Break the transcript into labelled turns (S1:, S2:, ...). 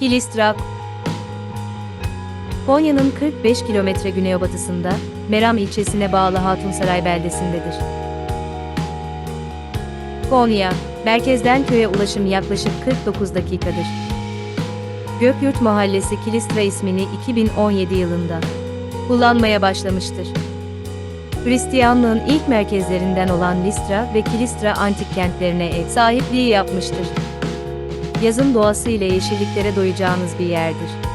S1: Kilistra Konya'nın 45 kilometre güneybatısında, Meram ilçesine bağlı Hatunsaray beldesindedir. Konya, merkezden köye ulaşım yaklaşık 49 dakikadır. Gökyurt Mahallesi Kilistra ismini 2017 yılında kullanmaya başlamıştır. Hristiyanlığın ilk merkezlerinden olan Listra ve Kilistra antik kentlerine ev sahipliği yapmıştır. Yazın doğası ile yeşilliklere doyacağınız bir yerdir.